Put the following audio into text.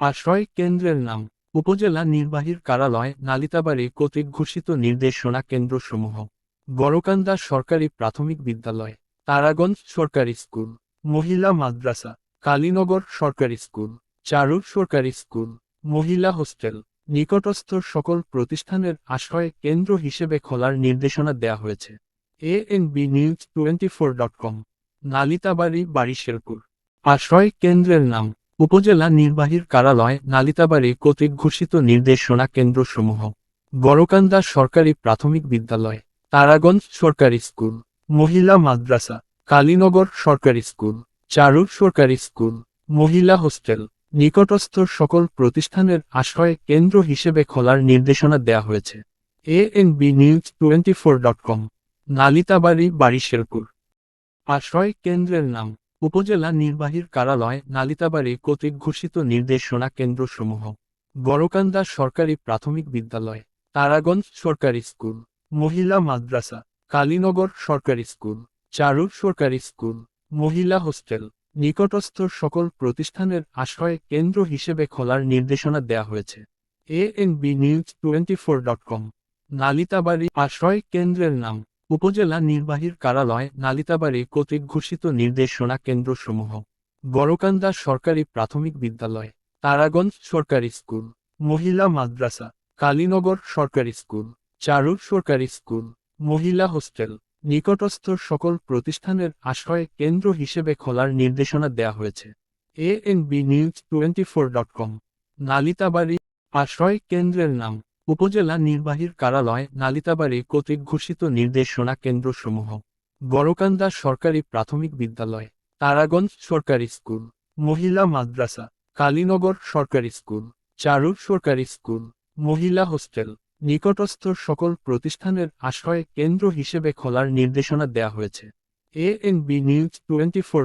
আশ্রয় কেন্দ্রের নাম, উপজেলা নির্বাহীর কার্যালয়, নালিতাবাড়ি কর্তৃক ঘোষিত নির্দেশনা কেন্দ্রসমূহ বড়কান্দা সরকারি প্রাথমিক বিদ্যালয়, তারাগঞ্জ সরকারি স্কুল, মহিলা মাদ্রাসা, কালীনগর সরকারি স্কুল চারু সরকারি স্কুল, মহিলা হোস্টেল, নিকটস্থ সকল প্রতিষ্ঠানের আশ্রয় কেন্দ্র হিসেবে খোলার নির্দেশনা দেয়া হয়েছে। A N B news twenty four dot com Nalitabari বাড়ি শেরপুর আশ্রয় কেন্দ্রের নাম উপজেলা নির্বাহীর কারালয় নালিতাবাড়ি কর্তৃক ঘোষিত নির্দেশনা কেন্দ্রসমূহ, বড়কান্দা সরকারি প্রাথমিক বিদ্যালয়, তারাগঞ্জ সরকারি স্কুল, মহিলা মাদ্রাসা, কালীনগর সরকারি স্কুল চারু সরকারি স্কুল, মহিলা হোস্টেল, নিকটস্থ সকল প্রতিষ্ঠানের আশ্রয় কেন্দ্র হিসেবে খোলার নির্দেশনা দেয়া হয়েছে। A N B news twenty four dot com Nalitabari বাড়ি শেরপুর আশ্রয় কেন্দ্রের নাম উপজেলা নির্বাহীর কারালয় নালিতাবাড়ি কর্তৃক ঘোষিত নির্দেশনা কেন্দ্রসমূহ বড়কান্দা সরকারি প্রাথমিক বিদ্যালয়, তারাগঞ্জ সরকারি স্কুল, মহিলা মাদ্রাসা, কালীনগর সরকারি স্কুল চারু সরকারি স্কুল, মহিলা হোস্টেল, নিকটস্থ সকল প্রতিষ্ঠানের আশ্রয় কেন্দ্র হিসেবে খোলার নির্দেশনা দেয়া হয়েছে। A N B news twenty four dot com Nalitabari আশ্রয় কেন্দ্রের নাম। উপজেলা নির্বাহীর কার্যালয় নালিতাবাড়ি কর্তৃক ঘোষিত নির্দেশনা কেন্দ্রসমূহ, বড়কান্দা সরকারি প্রাথমিক বিদ্যালয়, তারাগঞ্জ সরকারি স্কুল, মহিলা মাদ্রাসা, কালীনগর সরকারি স্কুল চারু সরকারি স্কুল, মহিলা হোস্টেল, নিকটস্থ সকল প্রতিষ্ঠানের আশ্রয় কেন্দ্র হিসেবে খোলার নির্দেশনা দেয়া হয়েছে। A N B news twenty four dot com Nalitabari, আশ্রয় কেন্দ্রের নাম। উপজেলা নির্বাহীর কার্যালয়, নালিতাবাড়ি কর্তৃক ঘোষিত নির্দেশনা কেন্দ্রসমূহ, বড়কান্দা সরকারি প্রাথমিক বিদ্যালয়, তারাগঞ্জ সরকারি স্কুল, মহিলা মাদ্রাসা, কালীনগর সরকারি স্কুল, চারু সরকারি স্কুল, মহিলা হোস্টেল, নিকটস্থ সকল প্রতিষ্ঠানের আশ্রয় কেন্দ্র হিসেবে খোলার নির্দেশনা দেয়া হয়েছে। A N B news twenty four